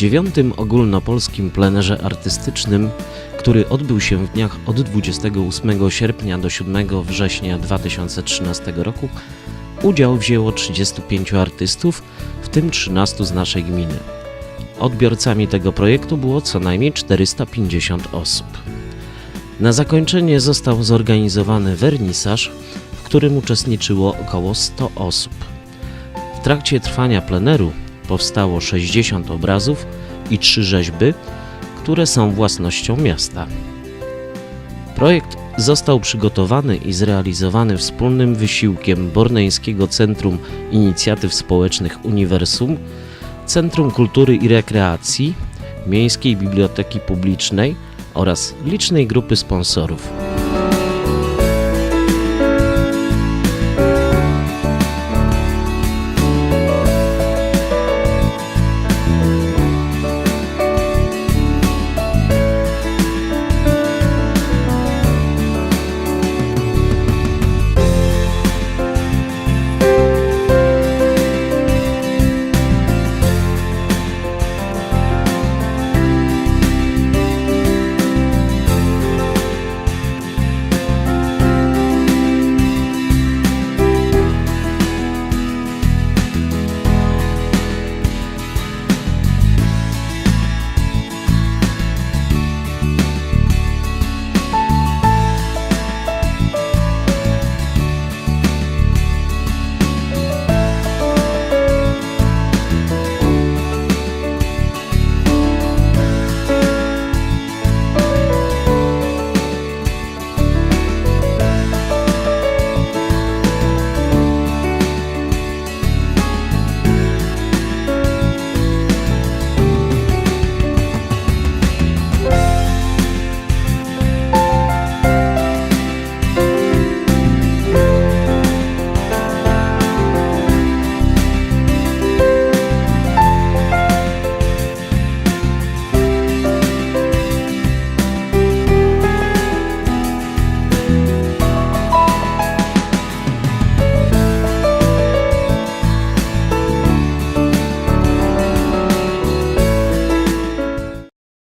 dziewiątym ogólnopolskim plenerze artystycznym, który odbył się w dniach od 28 sierpnia do 7 września 2013 roku, udział wzięło 35 artystów, w tym 13 z naszej gminy. Odbiorcami tego projektu było co najmniej 450 osób. Na zakończenie został zorganizowany wernisaż, w którym uczestniczyło około 100 osób. W trakcie trwania pleneru powstało 60 obrazów i 3 rzeźby, które są własnością miasta. Projekt został przygotowany i zrealizowany wspólnym wysiłkiem Borneńskiego Centrum Inicjatyw Społecznych Uniwersum, Centrum Kultury i Rekreacji, Miejskiej Biblioteki Publicznej oraz licznej grupy sponsorów.